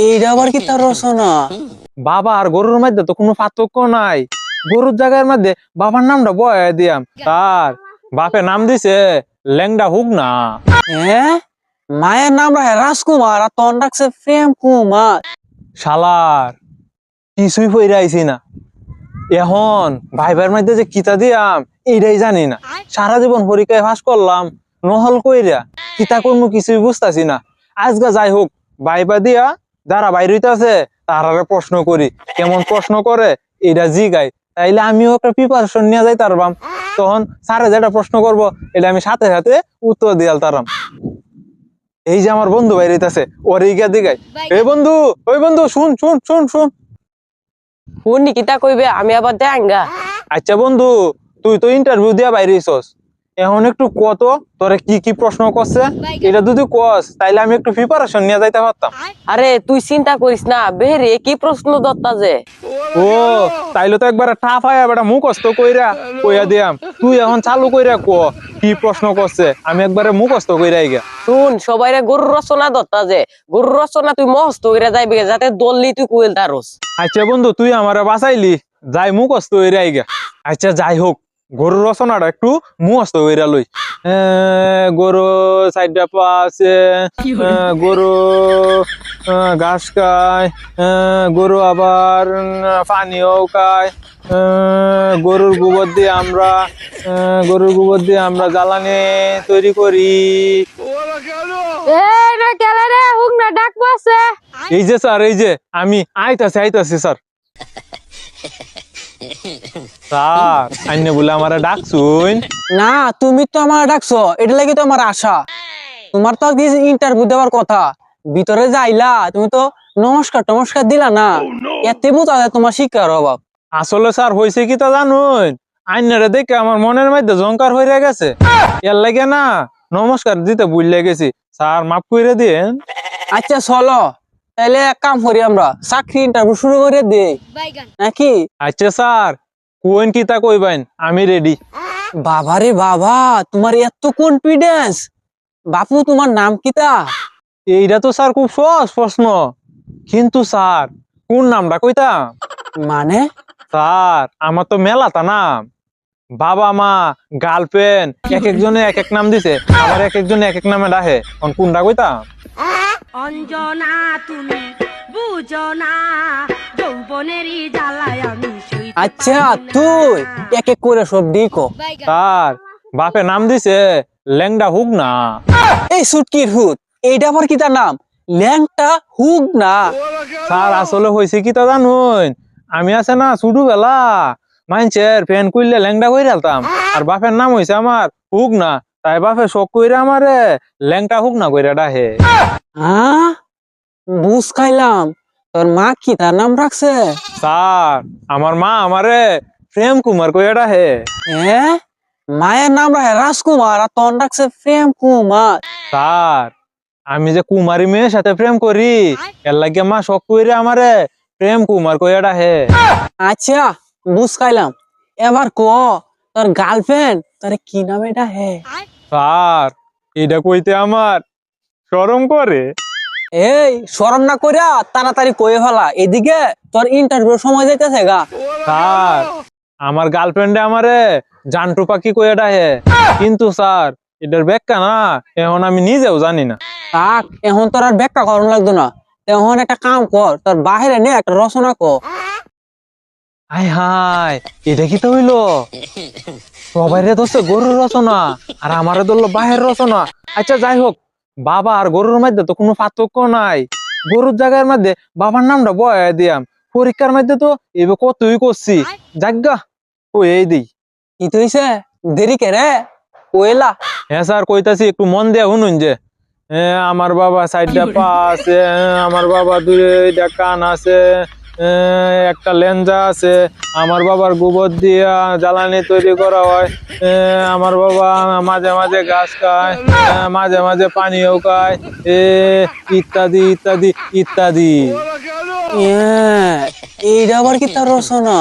এইটা আবার কি তার রচনা? বাবা আর গরুর মধ্যে তো কোনো পার্থক্য নাই। গরুর জায়গার মধ্যে বাবার নামটা বয়ে দিয়াম। তার বাপে নাম দিছে লেংডা হুক না হ্যাঁ মায়ের নাম রাখে রাজকুমার আর তন রাখছে প্রেম কুমার। শালার কিছুই আইছি না। এখন ভাই ভাইয়ের মধ্যে যে কিতা দিয়াম এইটাই জানি না। সারা জীবন পরীক্ষায় ফাঁস করলাম নহল কইরা কিতা করব কিছুই বুঝতাছি না। আজকে যাই হোক ভাইবা দিয়া যারা বাইরে আছে তারারে প্রশ্ন করি। কেমন প্রশ্ন করে এটা জিগাই। তাইলে আমিও একটা প্রিপারেশন নিয়ে যাই তারবাম তখন স্যারে যেটা প্রশ্ন করব এটা আমি সাথে সাথে উত্তর দিয়াল তারাম। এই যে আমার বন্ধু বাইরে আছে ওর ইগা দিগাই এই বন্ধু ওই বন্ধু শুন শুন শুন শুন। শুনি কিতা কইবে আমি আবার দেখাঙ্গা আচ্ছা বন্ধু তুই তো ইন্টারভিউ দিয়া বাইরে এখন একটু কত তোরে কি কি প্রশ্ন করছে? এটা যদি কস তাইলে আমি একটু প্রিপারেশন নিয়ে যাইতে পারতাম। আরে তুই চিন্তা করিস না বেরে কি প্রশ্ন দত্তা যে? ও তাইলে তো একবার টাফ আয়া বেটা মুখস্থ কইরা কইয়া দিয়াম। তুই এখন চালু কইরা ক কি প্রশ্ন করছে? আমি একবারে মুখস্থ কইরা আইগা শুন সবাইরে গরুর রচনা দত্তা যে। গরুর রচনা তুই মস্ত করে যাইবি যাতে দললি তুই কুয়েল তারস আচ্ছা বন্ধু তুই আমারে বাঁচাইলি যাই মুখস্থ কইরা আইগা আচ্ছা যাই হোক গরুর রচনাটা একটু মুখস্থ কইরা লই। গরু চারটা পা আছে গরু ঘাস খায় গরু আবার পানিও খায় গরুর গোবর দিয়ে আমরা গরুর গোবর দিয়ে আমরা জ্বালানি তৈরি করি। এই না কেলা রে হুক না ডাক বসে। এই যে স্যার এই যে আমি আইতাছি আইতাছি স্যার। স্যার আইনে বলে আমার ডাকছুন না তুমি তো আমার ডাকছো এটা লাগি তো আমার আশা। তোমার তো ইন্টারভিউ দেওয়ার কথা। ভিতরে যাইলা তুমি তো নমস্কার টমস্কার দিলা না। এতে বোঝা যায় তোমার শিক্ষার অভাব। আসলে স্যার হয়েছে কি তা জানুন? আইনারে দেখে আমার মনের মধ্যে জঙ্কার হয়ে গেছে। এর লাগে না নমস্কার দিতে ভুললে গেছি স্যার মাফ করে দিন আচ্ছা চলো। তাইলে এক কাম করি আমরা চাকরি ইন্টারভিউ শুরু করে দিই নাকি? আচ্ছা স্যার কোন কি তা কইবেন? আমি রেডি বাবা রে বাবা তোমার এত কনফিডেন্স বাপু তোমার নাম কিতা? এইটা তো স্যার খুব সহজ প্রশ্ন। কিন্তু স্যার কোন নামটা কইতাম? মানে? স্যার আমার তো মেলা তা নাম। বাবা মা গার্লফ্রেন্ড এক একজনে এক এক নাম দিছে আবার এক একজনে এক এক নামে ডাকে। কোনটা কইতাম? অঞ্জনা তুমি বুঝো না যৌবনেরই জ্বালায় আমি সই আচ্ছা তুই এক এক করে সব দিকো স্যার বাপে নাম দিছে লেংডা হুক না এই সুটকির হুত এইটা আবার কিতা নাম? ল্যাংটা হুক না স্যার আসলে হয়েছে কি তা জানুন? আমি আছে না ছোটবেলা মাইনছের ফ্যান করলে ল্যাংডা করে আলতাম আর বাপের নাম হয়েছে আমার হুক না তাই বাপে শখ কইরা আমারে ল্যাংটা হুক না কইরা ডাহে। হ্যাঁ বুঝ খাইলাম। তোর মা কি তার নাম রাখছে? স্যার আমার মা আমারে প্রেম কুমার কইরা ডাহে। হ্যাঁ মায়ের নাম রাখে রাজকুমার আর তন রাখছে প্রেম কুমার। স্যার আমি যে কুমারী মেয়ের সাথে প্রেম করি এর লাগে মা শখ কইরা আমারে প্রেম কুমার কইরা ডাহে। আচ্ছা বুঝ খাইলাম। এবার ক তোর গার্লফ্রেন্ড তোর কি নাম এটা হে স্যার এটা কইতে আমার শরম করে। এই শরম না করিয়া তাড়াতাড়ি কয়ে ফেলা। এদিকে তোর ইন্টারভিউ সময় যাইতেছে গা। স্যার আমার গার্লফ্রেন্ডে আমারে জান্টু পাখি কইয়া ডাহে কিন্তু স্যার এটার ব্যাখ্যা না এখন আমি নিজেও জানি না। থাক এখন তোর আর ব্যাখ্যা করুন লাগতো না। এখন একটা কাম কর তোর বাহিরে নে একটা রচনা কর। হাই হাই এটা কি তো হইল সবাই রে ধরছে গরুর রচনা আর আমারে ধরলো বাহের রচনা। আচ্ছা যাই হোক বাবা আর গরুর মধ্যে তো কোনো পার্থক্য নাই। গরুর জায়গার মধ্যে বাবার নামটা বয়ে দিয়াম। পরীক্ষার মধ্যে তো এবার কতই করছি। যাজ্ঞা ও এই দিই। কি তুইছে দেরি কে রে? কইলা হ্যাঁ স্যার কইতাছি একটু মন দিয়ে শুনুন যে। আমার বাবা সাইডটা পা আছে আমার বাবা দুইটা কান আছে। একটা লেঞ্জা আছে। আমার বাবার গোবর দিয়ে জ্বালানি তৈরি করা হয়। আমার বাবা মাঝে মাঝে গাছ খায় মাঝে মাঝে পানিও খায় এ ইত্যাদি ইত্যাদি ইত্যাদি। এইটা আবার কি তার রচনা?